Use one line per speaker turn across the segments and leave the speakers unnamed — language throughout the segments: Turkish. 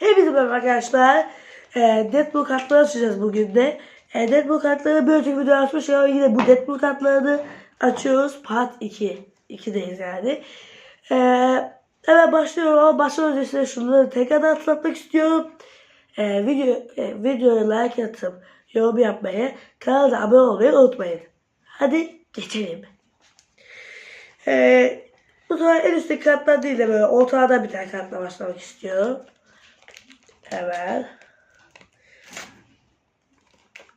Hepinize merhaba arkadaşlar. E, Deadpool kartları açacağız bugün de. E, Deadpool kartları bir önceki video açmış ya yine bu Deadpool kartlarını açıyoruz. Part 2. 2'deyiz yani. E, hemen başlıyorum ama başlamadan önce size şunları tekrar hatırlatmak istiyorum. E, video, e, videoya like atıp yorum yapmayı, kanala abone olmayı unutmayın. Hadi geçelim. E, bu sefer en üstteki kartlar değil de böyle ortada bir tane kartla başlamak istiyorum. Hemen.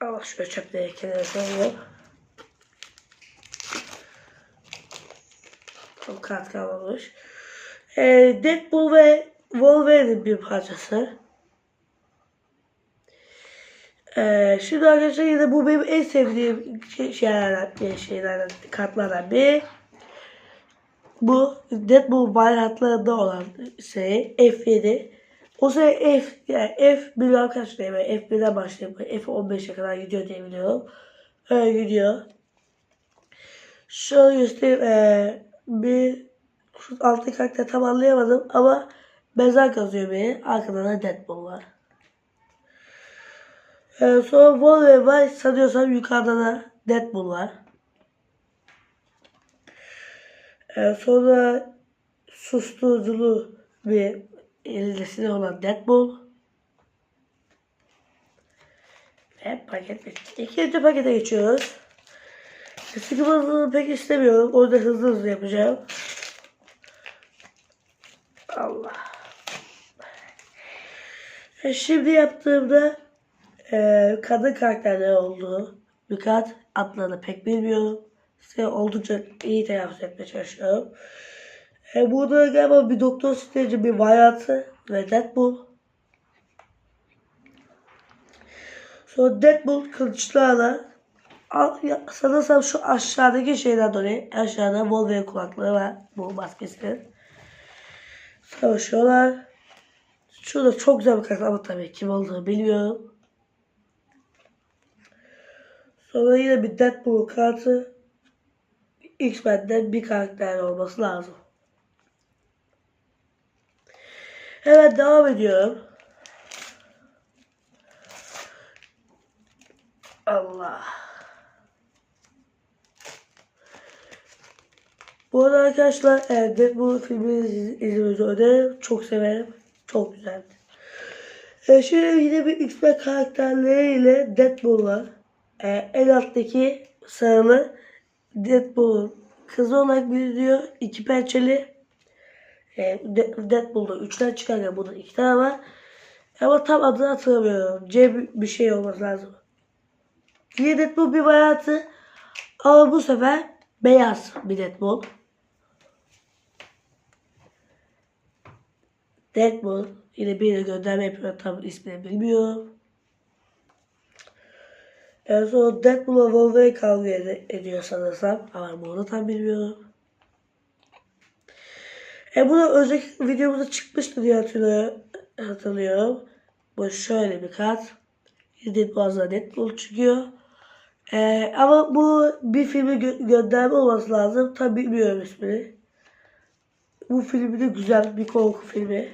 Allah şöyle çöpleri kenara koyuyorum. Tam kart kalmamış. Ee, Deadpool ve Wolverine'in bir parçası. Ee, şimdi arkadaşlar yine bu benim en sevdiğim şey, şeylerden, şeylerden, kartlardan biri. Bu Deadpool bayraklarında olan şey F7. O sene F, yani F bilmem kaç. Yani F1'den başlayıp F15'e kadar gidiyor diye biliyorum. Öyle gidiyor. Şöyle göstereyim. Ee, bir şu altı karakter tam anlayamadım ama mezar kazıyor beni. Arkada da Deadpool var. Ee, sonra Wolverine var. Sanıyorsam yukarıda da Deadpool var. Ee, sonra susturuculu bir elinde silah olan Deadpool. Ve paket bitti. İkinci pakete geçiyoruz. Sıkı hızlı pek istemiyorum. O yüzden hızlı hızlı yapacağım. Allah. E, Şimdi yaptığımda e, kadın karakterleri oldu. Birkaç adlarını pek bilmiyorum. Size oldukça iyi telaffuz etmeye çalışıyorum. E, burada galiba bir Doktor Strange'in bir hayatı ve Deadpool. Sonra Deadpool kılıçlarla al- sanırsam şu aşağıdaki şeyden dolayı aşağıda Wolverine kulaklığı var bu maskesi. Savaşıyorlar. Şurada çok güzel bir karakter ama tabii kim olduğunu bilmiyorum. Sonra yine bir Deadpool kartı. X-Men'den bir karakter olması lazım. Evet devam ediyorum. Allah. Bu arada arkadaşlar e, Deadpool filmini iz- izlemenizi öneririm. Çok severim. Çok güzeldi. E, şimdi yine bir X-Men karakterleriyle Deadpool var. E, en alttaki sarılı Deadpool'un kızı olarak biliniyor. İki pençeli. E, De- Deadpool'da üçten çıkarken burada iki tane var. Ama tam adını hatırlamıyorum. C bir- şey olması lazım. Yine Deadpool bir hayatı. Ama bu sefer beyaz bir Deadpool. Deadpool yine birine gönderme yapıyor. Tam ismini bilmiyorum. En son Deadpool'la Wolverine kavga ed- ediyor sanırsam. Ama bunu tam bilmiyorum. E bu da önceki videomuzda çıkmıştı diye hatırlıyorum. Bu şöyle bir kart. Deadpool'da Deadpool çıkıyor. E, ama bu bir filmi gö- gönderme olması lazım. Tam bilmiyorum ismini. Bu filmi de güzel bir korku filmi.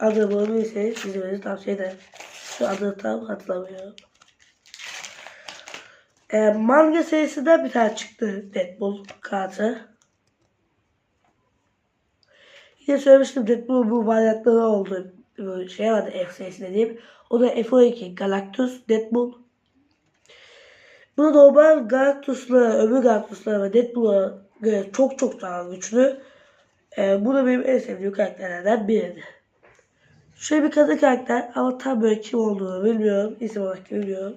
Adını bulabilirseniz izlemenizi tavsiye ederim. Şu adını tam hatırlamıyorum. E, manga serisinden bir tane çıktı Deadpool kartı. Yine söylemiştim Deadpool bu varyantları oldu. Böyle şey vardı F serisinde diyeyim. O da F12 Galactus Deadpool. Bu normal Galactus'la öbür Galactus'la ve Deadpool'a göre çok çok daha güçlü. E, bu da benim en sevdiğim karakterlerden biridir. Şöyle bir kadın karakter ama tam böyle kim olduğunu bilmiyorum. İsim olarak bilmiyorum.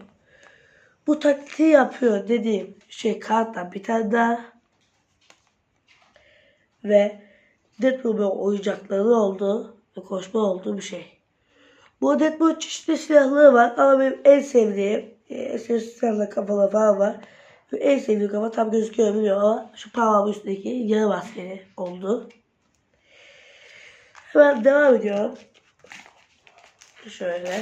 Bu taktiği yapıyor dediğim şey karttan bir tane daha. Ve Deadpool oyuncakları oldu ve koşma olduğu bir şey. Bu Deadpool çeşitli silahları var ama benim en sevdiğim e, silahla kafalı falan var. Ve en sevdiğim kafa tam gözüküyor bilmiyorum ama şu parmağımın üstündeki yarı maskeli oldu. Hemen devam ediyorum. Şöyle.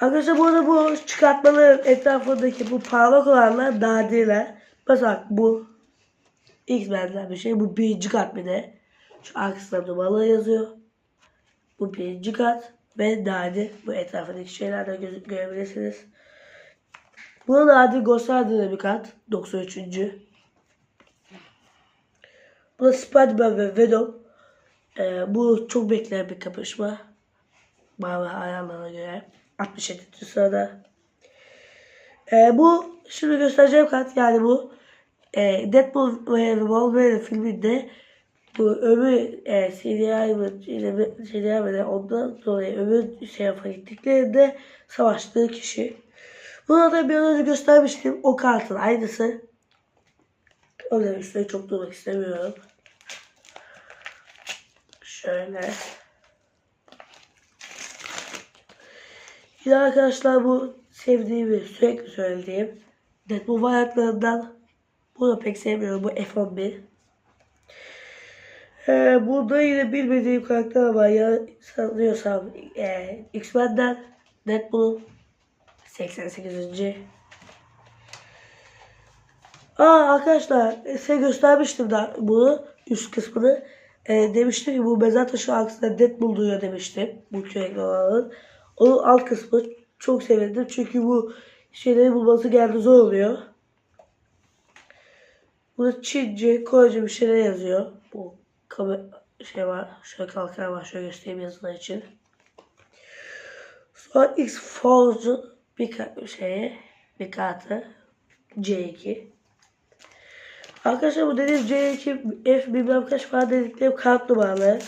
Arkadaşlar bu arada bu çıkartmaların etrafındaki bu parlak olanlar nadirler. Mesela bu X-Men'den bir şey. Bu birinci kart bir de. Şu arkasında numaralar yazıyor. Bu birinci kat ve Nadi. Bu etrafındaki şeyler de göz- görebilirsiniz. Bu da Nadi Gosardı'da bir kat. 93. Bu da Spider-Man ve Venom. Ee, bu çok beklenen bir kapışma. Mavi ayarlarına göre. 67. sırada. Ee, bu şimdi göstereceğim kat yani bu e, Deadpool ve Wolverine filminde bu öbür e, CDI de ondan dolayı öbür şeye gittiklerinde savaştığı kişi. Bunu da bir önce göstermiştim. O kartın aynısı. O yüzden üstüne çok durmak istemiyorum. Şöyle. Yine arkadaşlar bu sevdiğim ve sürekli söylediğim Deadpool variantlarından bunu pek sevmiyorum. Bu F11. Ee, burada yine bilmediğim karakter var. Ya sanıyorsam e, X-Men'den Deadpool 88. Aa arkadaşlar size göstermiştim da bunu üst kısmını. E, demiştim ki bu mezar taşı arkasında Deadpool duyuyor demiştim. Bu kürekli olanın. Onun alt kısmı çok sevindim. Çünkü bu şeyleri bulması geldi zor oluyor. Burada Çince, Korece bir şeyler yazıyor. Bu şey var. Şöyle kalkar var. Şöyle göstereyim yazılar için. Sonra X Force'un bir şeye bir kartı C2. Arkadaşlar bu dediğim C2 F bilmem kaç falan dediklerim kart numaralı.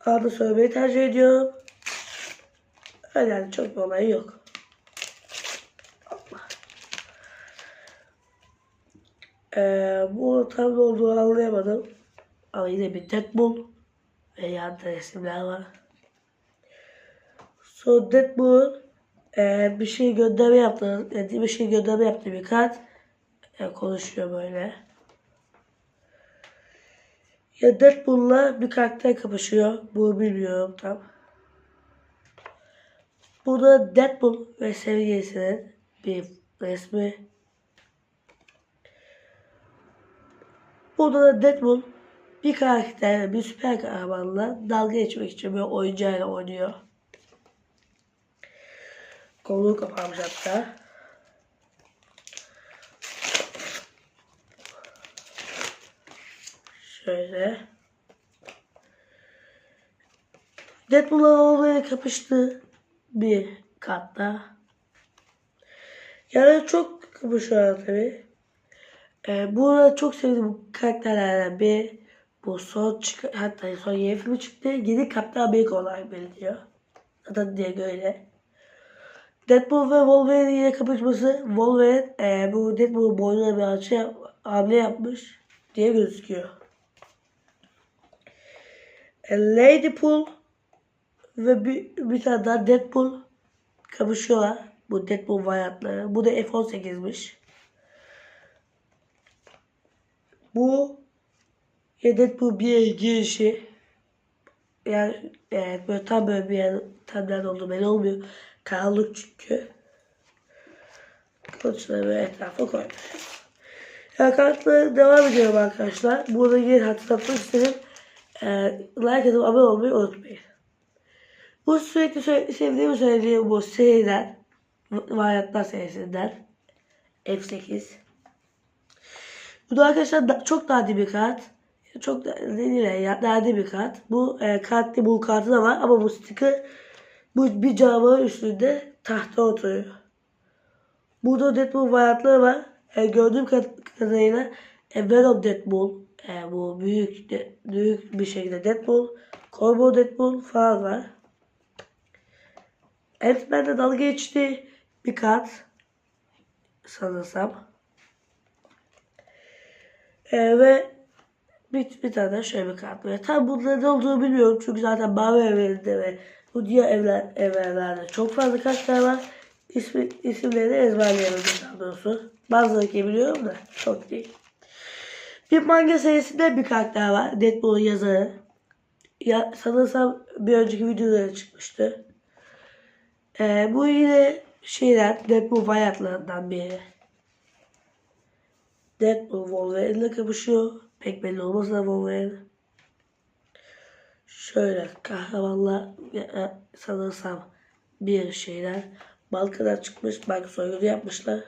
Adı söylemeyi tercih ediyorum. Öyle yani çok bir olay yok. Ee, bu tam ne olduğunu anlayamadım. Ama yine bir Deadpool ve yanında resimler var. Sonra Deadpool e, bir şey gönderme yaptı. Yani bir şey gönderme yaptı bir kart. E, konuşuyor böyle. Ya Deadpool'la bir karakter kapışıyor. Bu bilmiyorum tam. Burada Deadpool ve sevgilisinin bir resmi. Burada da Deadpool bir karakter, bir süper kahramanla dalga geçmek için bir oyuncağıyla oynuyor. Kolu kapanmış hatta. Şöyle. Deadpool'la olmaya kapıştı bir katta. Yani çok kapışıyorlar tabi. Ee, burada çok sevdiğim karakterlerden bir bu son çık hatta son yeni filmi çıktı. Yeni Kaptan Amerika olarak belirtiyor. Zaten diye öyle. Deadpool ve Wolverine yine kapışması. Wolverine e, bu Deadpool'un boynuna bir yap, hamle yapmış diye gözüküyor. E, Ladypool ve bir, bir tane daha Deadpool kapışıyorlar. Bu Deadpool variantları. Bu da F-18'miş. Bu ya Deadpool bir yere girişi. Yani evet, böyle tam böyle bir yer tam nerede olduğu belli olmuyor. Karanlık çünkü. Kılıçları böyle etrafa koymuş. Ya kartlara devam ediyorum arkadaşlar. Burada yine hatırlatmak istedim. Ee, like atıp abone olmayı unutmayın. Bu sürekli sürekli sevdiğimi söylediğim bu seriden Varyantlar serisinden F8 Bu da arkadaşlar da, çok nadir bir kart. Çok ne ya bir kart. Bu e, kart bu kartı da var ama bu sticker bu bir canavarın üstünde tahta oturuyor. Burada Deadpool varyantları var. E, gördüğüm kad- kadarıyla e, Venom Deadpool e, bu büyük de, büyük bir şekilde Deadpool, Corbo Deadpool falan var. Ant-Man'le dalga geçti bir kart sanırsam. E, ve bir, bir tane şöyle bir kart var. Tam bunların ne olduğunu bilmiyorum çünkü zaten mavi evlerinde ve bu diğer evler, evlerde çok fazla kartlar var. İsmi, isimlerini ezberleyemedim daha doğrusu. Bazıları biliyorum da çok değil. Bir manga serisinde bir karakter var. Deadpool'un yazarı. Ya, sanırsam bir önceki videoda çıkmıştı. Ee, bu yine şeyler Deadpool hayatlarından biri. Deadpool Wolverine ile kapışıyor. Pek belli olmasa da Wolverine. Şöyle kahramanla e, sanırsam bir şeyler Balkan'a çıkmış banka soygunu yapmışlar.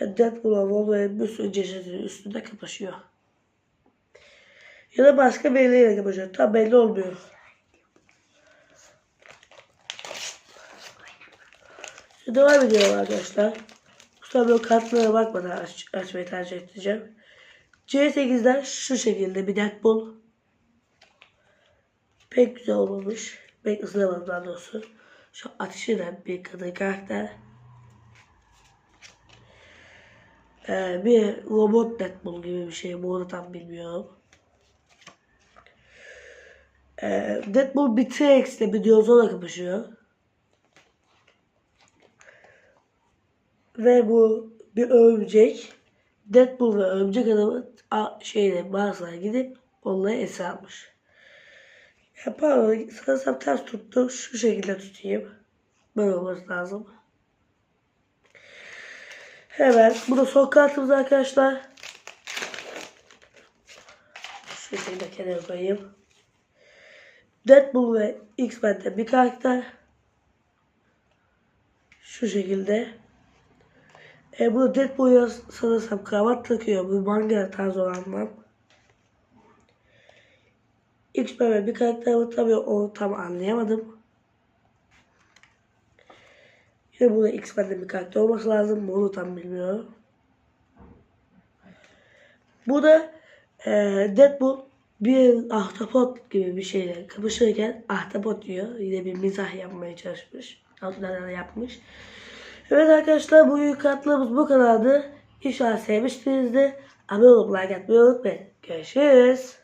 Ve Deadpool'a Wolverine bir sürü cesedin üstünde kapışıyor. Ya da başka birileriyle kapışıyor. Tam belli olmuyor. Devam ediyorum arkadaşlar. Bu böyle kartlara bakmadan aç, açmayı tercih edeceğim. C8'den şu şekilde bir Deadpool. Pek güzel olmamış. Pek ısınamadım daha doğrusu. Şu ateş eden bir kadın karakter. Ee, bir robot Deadpool gibi bir şey. Bunu tam bilmiyorum. Ee, Deadpool bir T-Rex ile bir dinozorla kapışıyor. Ve bu bir örümcek. Deadpool ve örümcek adamı şeyle Mars'a gidip onları esir almış. Ya pardon sanırsam ters tuttu. Şu şekilde tutayım. Böyle olması lazım. Hemen bunu son kartımız arkadaşlar. Şu şekilde kenara koyayım. Deadpool ve X-Men'de bir karakter. Şu şekilde. E bu Deadpool'a sanırsam kravat takıyor. Bu manga tarzı olanlar. X-Men bir karakter var. Tabii onu tam anlayamadım. Yine burada X-Men'de bir karakter olması lazım. Bunu tam bilmiyorum. Bu da e, Deadpool bir ahtapot gibi bir şeyle kapışırken ahtapot diyor. Yine bir mizah yapmaya çalışmış. Altlarına yapmış. Evet arkadaşlar bugün kartlarımız bu kadardı. İnşallah sevmişsinizdir. Abone olup like atmayı unutmayın. Görüşürüz.